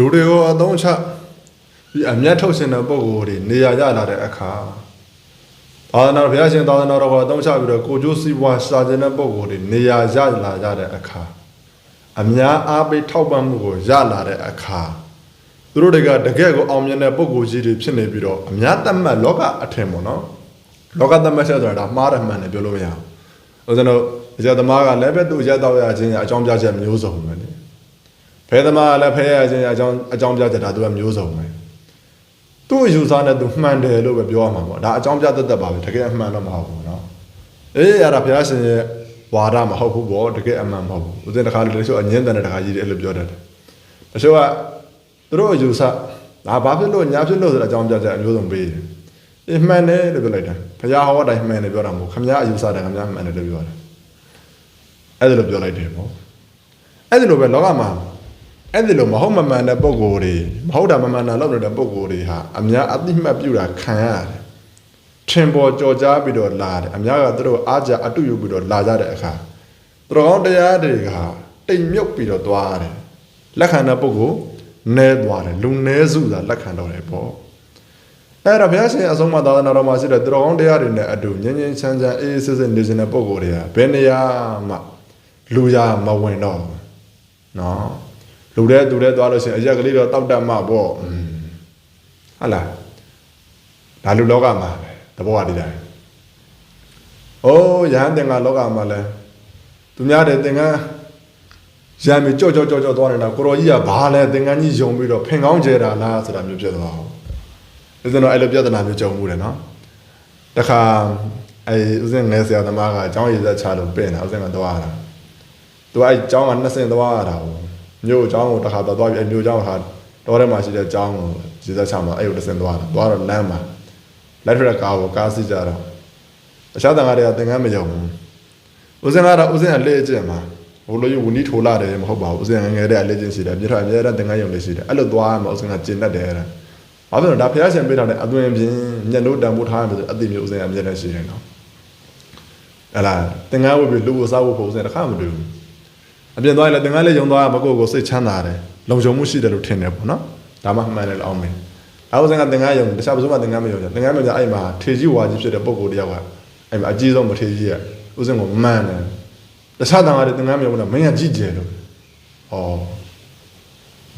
လူတွေကိုအသုံးချဒီအမျက်ထုတ်ရှင်တဲ့ပုံကိုယ်တွေနေရာရလာတဲ့အခါသာသနာတော်ဘုရားရှင်သာသနာတော်ကအသုံးချပြီးတော့ကိုကျိုးစီးပွားစာကျင်တဲ့ပုံကိုယ်တွေနေရာရလာကြတဲ့အခါအများအားပေးထောက်ပံ့မှုကိုရလာတဲ့အခါသူတို့တွေကတကယ့်ကိုအောင်မြင်တဲ့ပုံကိုယ်ကြီးတွေဖြစ်နေပြီးတော့အများတတ်မှတ်လောကအထင်ပေါ့နော်လောကတတ်မှတ်ချက်ဆိုတာဒါမှားတယ်မှန်တယ်ပြောလို့မရဘူးဦးဇင်းတို့အကြသမားကလည်းပဲသူ့ရက်တော့ရခြင်းအကြောင်းပြချက်မျိုးစုံပဲလေ ဖဲသမားကလည်းဖဲရခြင်းအကြောင်းအကြောင်းပြချက်ဒါသူကမျိုးစုံပဲသူ့ယူဆနဲ့သူမှန်တယ်လို့ပဲပြောရမှာပေါ့ဒါအကြောင်းပြတတ်တတ်ပါပဲတကယ်အမှန်တော့မဟုတ်ဘူးเนาะအေးအဲ့ဒါဘုရားရှင်ရဲ့ဝါဒမဟုတ်ဘူးပေါ့တကယ်အမှန်မဟုတ်ဘူးဦးဇင်းတစ်ခါလေတချို့အငင်းတန်တဲ့တစ်ခါကြီးတယ်အဲ့လိုပြောတတ်တယ်တချို့ကသူတို့ယူဆဒါဘာဖြစ်လို့ညာဖြစ်လို့ဆိုတဲ့အကြောင်းပြချက်အမျိုးစုံပေးတယ်အေးမှန်တယ်လို့ပြောလိုက်တာဘုရားဟောတိုင်းမှန်တယ်ပြောတာမဟုတ်ခမည်းအယူဆတယ်ခမည်းမှန်တယ်လို့ပြောတာအဲ့ဒါလိုပြောလိုက်တယ်ပေါ့အဲ့ဒါလိုပဲလောကမှာ အဲ့ဒီလိုမဟုတ်မမှန်တဲ့ပုံကိုယ်တွေမဟုတ်တာမမှန်တာလုပ်နေတဲ့ပုံကိုယ်တွေဟာအများအသိမှတ်ပြုတာခံရတယ်ထင်ပေါ်ကြော်ကြားပြီးတော့လာတယ်အများကသူတို့အားကြအတုယူပြီးတော့လာကြတဲ့အခါသူတော်ကောင်းတရားတွေကတိမ်မြုပ်ပြီးတော့သွားတယ်လက်ခံတဲ့ပုံကိုနဲသွားတယ်လူနဲစုသာလက်ခံတော့တယ်ပေါ့အဲ့ဒါဘုရားရှင်အဆုံးအမသာသနာတော်မှာရှိတဲ့သူတော်ကောင်းတရားတွေနဲ့အတူငြင်းငြင်းချမ်းချမ်းအေးအေးဆေးဆေးနေနေတဲ့ပုံကိုယ်တွေကဘယ်နေရာမှလူရမဝင်တော့ဘူးနော် လူတဲ့သူတဲ့သွားလို့ရှိရင်အရက်ကလေးတော့တောက်တတ်မှပေါ့อืมဟုတ်လားဒါလူလောကမှာပဲတဘောကဒီတိုင်း။အိုးရဟန်းသင်္ကလောကမှာလဲသူများတဲ့သင်္ကန်းရံပြီးကြော့ကြော့ကြော့ကြော့သွားနေတာကိုရောကြီးကဘာလဲသင်္ကန်းကြီးယုံပြီးတော့ဖင်ကောင်းကျဲတာလားဆိုတာမျိုးဖြစ်သွားအောင်။ဒါဆိုတော့အဲ့လိုပြဿနာမျိုးကြုံမှုတယ်နော်။တခါအဲဥစဉ်ငယ်ဆရာသမားကအเจ้าရည်သက်ချလို့ပြင်တာဥစဉ်ကသွားတာ။ तू အဲ့เจ้าကနှစ်ဆင့်သွားရတာဟုတ် မြို့အကြောင်းကိုတစ်ခါတော့သွားပြီးအမြို့အကြောင်းဟာတောထဲမှာရှိတဲ့အကြောင်းကိုရေစက်ချမှာအဲ့ကိုတစ်စင်သွားတာသွားတော့လမ်းမှာလက်ထရက်ကားကိုကားစီးကြတော့တခြားတန်ကားတွေကသင်္ကန်းမယုံဘူးဦးစင်ကတော့ဦးစင်ကလေ့ကျင့်မှာဘိုးလိုယူဝနီးထိုးလာတယ်မဟုတ်ပါဘူးဦးစင်ငယ်ငယ်တည်းကလေ့ကျင့်ရှိတယ်မြေထွက်အများတဲ့သင်္ကန်းယုံလေးရှိတယ်အဲ့လိုသွားမှာဦးစင်ကကျင့်တတ်တယ်တဲ့ဘာဖြစ်လို့ဒါဖះရှင်ပေးတာတဲ့အသွင်ပြင်းညက်လို့တန်ဖိုးထားရမယ်ဆိုအသိမျိုးဦးစင်ကအမြဲတမ်းရှိတယ်နော်အဲ့လားသင်္ကန်းဝတ်ပြီးလူကိုစားဖို့ဖို့ဦးစင်တစ်ခါမတွေ့ဘူး အပြင်သွားရင်လည်းသင်္ကန်းလေးယုံသွားမကိုကိုစိတ်ချမ်းသာတယ်လုံခြုံမှုရှိတယ်လို့ထင်တယ်ပေါ့နော်ဒါမှမှန်တယ်လို့အောင်မယ်အောက်စင်ကသင်္ကန်းယုံတခြားဘယ်သူမှသင်္ကန်းမယုံကြသင်္ကန်းမယုံကြအဲ့မှာထေကြီးဝါကြီးဖြစ်တဲ့ပုံကိုယ်တယောက်ကအဲ့မှာအကြီးဆုံးမထေကြီးကဥစဉ်ကိုမှန်တယ်တခြားတန်ဃာတွေသင်္ကန်းမယုံတော့မင်းကကြည့်ကြတယ်လို့ဩ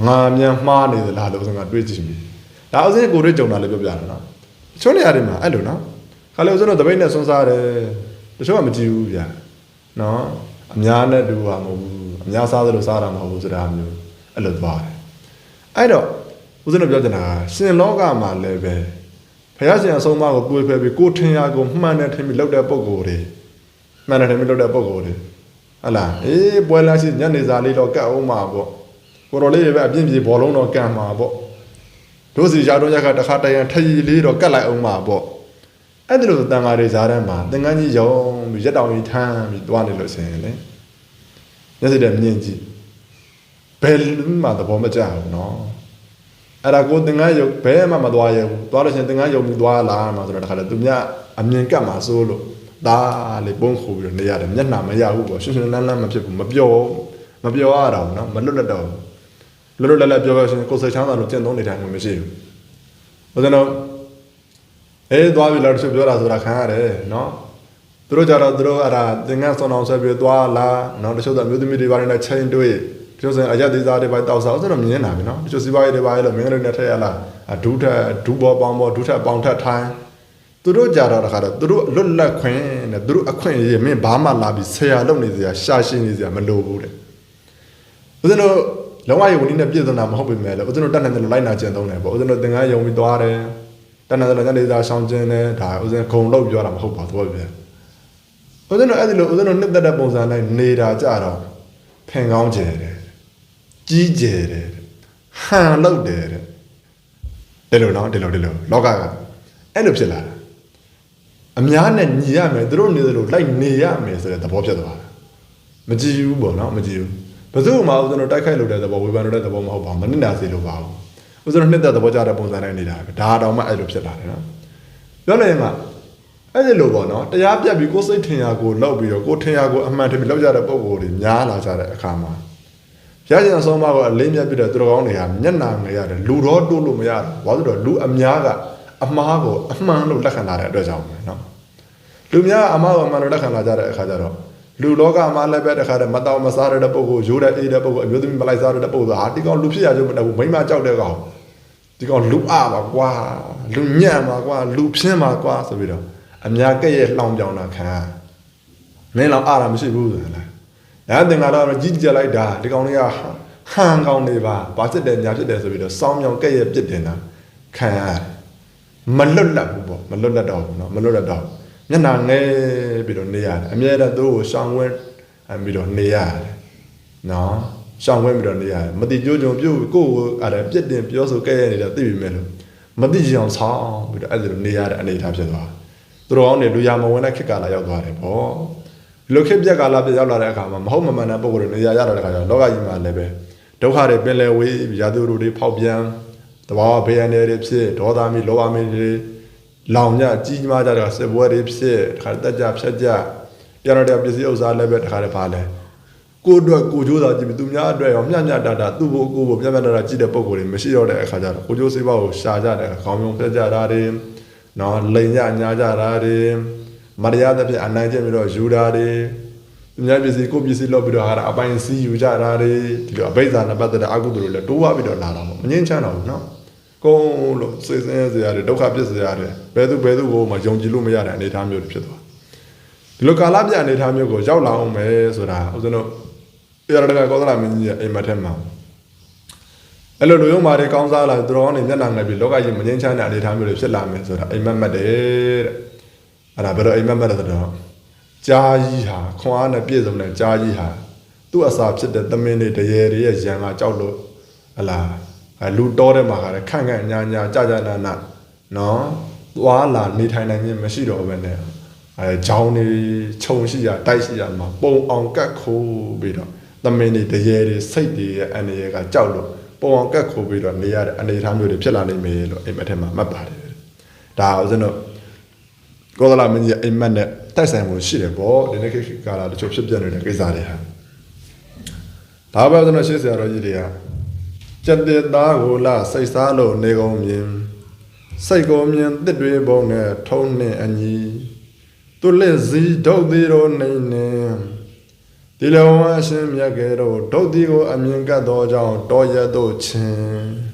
ငါမြန်မှားနေသလားလို့ဥစဉ်ကတွေးကြည့်ပြီဒါဥစဉ်ကိုတွေးကြုံတာလည်းပြောပြတာနော်ချိုးနေရတယ်မှာအဲ့လိုနော်ခါလေဥစဉ်တော့တပိတ်နဲ့ဆွန်းစားတယ်တချို့ကမကြည့်ဘူးဗျာနော် အများနဲ့တူတာမဟုတ်ဘူးအများစားသလိုစားတာမဟုတ်ဘူးဆိုတာမျိုးအဲ့လိုသွားတယ်အဲ့တော့ဦးဇင်းတို့ပြောချင်တာကရှင်လောကမှာလည်းပဲဘုရားရှင်အဆုံးအမကိုကိုယ်ဖယ်ပြီးကိုယ်ထင်ရကိုမှန်တယ်ထင်ပြီးလောက်တဲ့ပုံကိုယ်တွေမှန်တယ်ထင်ပြီးလောက်တဲ့ပုံကိုယ်တွေဟတ်လားအေးပွဲလာရှိညနေစာလေးတော့ကတ်အောင်မှာပေါ့ကိုတော်လေးတွေပဲအပြင်းပြေဘောလုံးတော့ကန်မှာပေါ့တို့စီရာတော့ရခတခါတရံထရီလေးတော့ကတ်လိုက်အောင်မှာပေါ့ အဲ့ဒါလို့တန်ဃာတွေဇာတန်းမှာသင်္ကန်းကြီးရုံပြီးရက်တောင်ကြီးထမ်းပြီးတွားနေလို့ရှင်လေမျက်စိနဲ့မြင်ကြည့်ဘယ်မှသဘောမကျဘူးနော်အဲ့ဒါကိုသင်္ကန်းရုပ်ဘယ်မှမသွားရဘူးသွားလို့ရှင်သင်္ကန်းရုပ်ပြီးသွားလာမှာဆိုတော့တခါလေသူမြအမြင်ကပ်မှာစိုးလို့ဒါလေပုံခုပြီးတော့နေရတယ်မျက်နှာမရဘူးပေါ့ရှင်ရှင်လန်းလန်းမဖြစ်ဘူးမပြောမပြောရတာဘူးနော်မလွတ်လပ်တော့လွတ်လွတ်လပ်လပ်ပြောပြောရှင်ကိုယ်စိတ်ချမ်းသာလို့ကျင့်သုံးနေတိုင်းမှမရှိဘူးဘာလို့လဲ အေးသွားပြီလားတချို့ပြောတာဆိုတာခံရတယ်နော်သူတို့ကြတော့သူတို့အဲ့ဒါသင်္ကန်းစွန်အောင်ဆက်ပြီးသွားလားနော်တချို့ကအမျိုးသမီးတွေဘာတွေနဲ့ chain တွေးတချို့ဆိုရင်အရက်သေးစားတွေဘာတောက်စားဆိုတော့မြင်နေတာပဲနော်တချို့စီးပွားရေးတွေဘာလဲလို့မင်းတို့နဲ့ထက်ရလားဒူးထက်ဒူးဘောပေါင်းဘောဒူးထက်ပေါင်းထက်ထိုင်းသူတို့ကြတော့တခါတော့သူတို့လွတ်လပ်ခွင့်တဲ့သူတို့အခွင့်အရေးမင်းဘာမှလာပြီးဆရာလုပ်နေစရာရှာရှင်နေစရာမလိုဘူးတဲ့ဦးဇင်းတို့လောကယုံနည်းနဲ့ပြည့်စုံတာမဟုတ်ပေမဲ့လည်းဦးဇင်းတို့တတ်နိုင်တယ်လို့လိုက်နာကျင့်သုံးတယ်ပေါ့ဦးဇင်းတို့သင်္ကန်းယုံပြီးသွားတယ် တတ်နိုင်တယ်လို့ညနေစာရှောင်းကျင်းတယ်ဒါဦးဇင်းခုံလို့ပြောတာမဟုတ်ပါဘူးဗျာဦးဇင်းတို့အဲ့ဒီလိုဦးဇင်းတို့နှစ်သက်တဲ့ပုံစံနဲ့နေတာကြတော့ဖင်ကောင်းကျဲတယ်ကြီးကျဲတယ်ဟန်လောက်တယ်တဲ့ဒီလိုနော်ဒီလိုဒီလိုလောကကအဲ့လိုဖြစ်လာတာအများနဲ့ညီရမယ်သူတို့နေသလိုလိုက်နေရမယ်ဆိုတဲ့သဘောဖြစ်သွားတာမကြည့်ဘူးပေါ့နော်မကြည့်ဘူးဘယ်သူမှဦးဇင်းတို့တိုက်ခိုက်လို့တဲ့သဘောဝေဖန်လို့တဲ့သဘောမဟုတ်ပါဘူးမနစ်နာစေလို့ပါဘူး ဦးဇင်းတို့နှစ်သက်သဘောကျတဲ့ပုံစံနဲ့နေတာပဲဒါတောင်မှအဲ့လိုဖြစ်လာတယ်နော်ပြောနေမှာအဲ့ဒီလိုပေါ့နော်တရားပြတ်ပြီးကိုယ်စိတ်ထင်ရကိုလောက်ပြီးတော့ကိုယ်ထင်ရကိုအမှန်တကယ်လောက်ကြတဲ့ပုံကိုယ်တွေများလာကြတဲ့အခါမှာဘုရားရှင်ဆုံးမကအလေးမြတ်ပြတဲ့သူတော်ကောင်းတွေကမျက်နာငယ်ရတယ်လူတော်တိုးလို့မရဘူးဘာလို့တော့လူအများကအမှားကိုအမှန်လို့လက်ခံလာတဲ့အတွက်ကြောင့်ပဲနော်လူများကအမှားကိုအမှန်လို့လက်ခံလာကြတဲ့အခါကျတော့လူလောကမှာလည်းပဲတခါတည်းမတော်မစားတဲ့ပုံကိုရိုးတဲ့အေးတဲ့ပုံကိုအမျိုးသမီးမလိုက်စားတဲ့ပုံကိုဟာဒီကောင်လူဖြစ်ရကြမတတ်ဘူးမိမကြောက်တဲ့ကောင် ဒီကောင်လူအပါကွာလူညံ့ပါကွာလူဖြင်းပါကွာဆိုပြီးတော့အများကဲ့ရဲ့လှောင်ပြောင်တာခံမင်းလောက်အားတာမရှိဘူးဆိုလားအဲတင်လာတော့ကြီးကြလိုက်တာဒီကောင်လေးကဟန်ကောင်နေပါဘာဖြစ်တယ်ညာဖြစ်တယ်ဆိုပြီးတော့စောင်းမြောင်ကဲ့ရဲ့ပြစ်တင်တာခံရတယ်မလွတ်လပ်ဘူးပေါ့မလွတ်လပ်တော့ဘူးเนาะမလွတ်လပ်တော့မျက်နှာငဲပြီးတော့နေရတယ်အမြဲတမ်းသူ့ကိုရှောင်ဝဲပြီးတော့နေရတယ်နော် ရှောင်ဝဲပြီးတော့နေရတယ်မတိကြိုးကြုံပြုတ်ကိုယ့်ကိုအဲ့ဒါပြစ်တင်ပြောဆိုကဲ့ရဲ့နေတာသိပြီမဲ့လို့မတိကြအောင်ဆောင်းပြီးတော့အဲ့လိုနေရတဲ့အနေအထားဖြစ်သွားသူတော်ကောင်းတွေလူရမဝင်တဲ့ခေတ်ကာလရောက်သွားတယ်ပေါ့လူခေတ်ပြက်ကာလပြက်ရောက်လာတဲ့အခါမှာမဟုတ်မမှန်တဲ့ပုံစံတွေနေရရတဲ့အခါကျတော့လောကကြီးမှာလည်းပဲဒုက္ခတွေပင်လယ်ဝေးရာသူတို့တွေဖောက်ပြန်တဘာဝဘေးရန်တွေဖြစ်ဒေါသမီလောဘမီတွေလောင်ကြကြီးကြီးမားကြတဲ့စစ်ပွဲတွေဖြစ်တခါတက်ကြဖြတ်ကြပြန်တော့တဲ့ပစ္စည်းဥစ္စာလည်းပဲတခါတည်းပါလဲ ကိုအတွက်ကိုကြိုးစားကြည့်ပြီးသူများအတွက်ရောမျှမျှတတာသူ့ဘို့ကိုဘို့မျှမျှတတာကြည့်တဲ့ပုံကိုယ်တွေမရှိတော့တဲ့အခါကျတော့ကိုကြိုးစေးပါကိုရှာကြတဲ့ခေါင်းယုံပြတ်ကြတာတွေနော်လိန်ကြညာကြတာတွေမတရားသဖြင့်အနိုင်ကျင့်ပြီးတော့ယူတာတွေသူများပစ္စည်းကိုပစ္စည်းလောက်ပြီးတော့ဟာအပိုင်စီးယူကြတာတွေဒီလိုအဘိဇာနဲ့ပတ်သက်တဲ့အကုသိုလ်တွေလည်းတိုးဝပြီးတော့လာတော့မငင်းချမ်းတော့ဘူးနော်ကုန်းလို့စိတ်ဆင်းရဲစရာတွေဒုက္ခဖြစ်စရာတွေဘယ်သူဘယ်သူကိုမှယုံကြည်လို့မရတဲ့အနေအထားမျိုးတွေဖြစ်သွားဒီလိုကာလပြအနေအထားမျိုးကိုရောက်လာအောင်မယ်ဆိုတာဦးဇင်းတို့ ရတကကောသလမင်းကြီးရဲ့အိမ်မက်ထဲမှာအဲ့လိုလူယုံမာတွေကောင်းစားလာသူတော်ကောင်းတွေမျက်နှာငယ်ပြီးလောကကြီးမငင်းချမ်းတဲ့အနေအထားမျိုးတွေဖြစ်လာမယ်ဆိုတာအိမ်မက်မက်တယ်တဲ့အဲ့ဒါဘယ်တော့အိမ်မက်မက်လဲဆိုတော့ကြားကြီးဟာခွန်အားနဲ့ပြည့်စုံတဲ့ကြားကြီးဟာသူ့အစာဖြစ်တဲ့သမင်းတွေတရေတွေရဲ့ရံကကြောက်လို့ဟလာလူတော်တဲ့မှာကလည်းခန့်ခန့်ညာညာကြာကြာနာနာနော်သွားလာနေထိုင်နိုင်ခြင်းမရှိတော့ဘဲနဲ့အဲဂျောင်းတွေခြုံရှိရတိုက်ရှိရမှာပုံအောင်ကတ်ခိုးပြီးတော့ သမင်းတွေတရေတွေစိတ်တွေရဲ့အနေရကကြောက်လို့ပုံအောင်ကတ်ခိုးပြီးတော့နေရတဲ့အနေအထားမျိုးတွေဖြစ်လာနိုင်မယ်လို့အိမ်မက်ထဲမှာမှတ်ပါတယ်ဒါဦးဇင်းတို့ကောသလမင်းကြီးအိမ်မက်နဲ့တိုက်ဆိုင်မှုရှိတယ်ပေါ့ဒီနေ့ခေတ်ကာလတချို့ဖြစ်ပြနေတဲ့ကိစ္စတွေဟာဒါပဲဦးဇင်းတို့ရှေ့ဆရာတော်ကြီးတွေကစက်တဲ့သားကိုလာစိတ်စားလို့နေကုန်မြင်စိတ်ကိုမြင်တစ်တွေပုံနဲ့ထုံးနှင့်အညီသူလက်စီဒုတ်သေးတော့နေနေ ဒီလောဝအရှင်မြတ်ကဲတော့ဒုတ်ဒီကိုအမြင်ကတ်သောကြောင့်တော်ရတော့ချင်း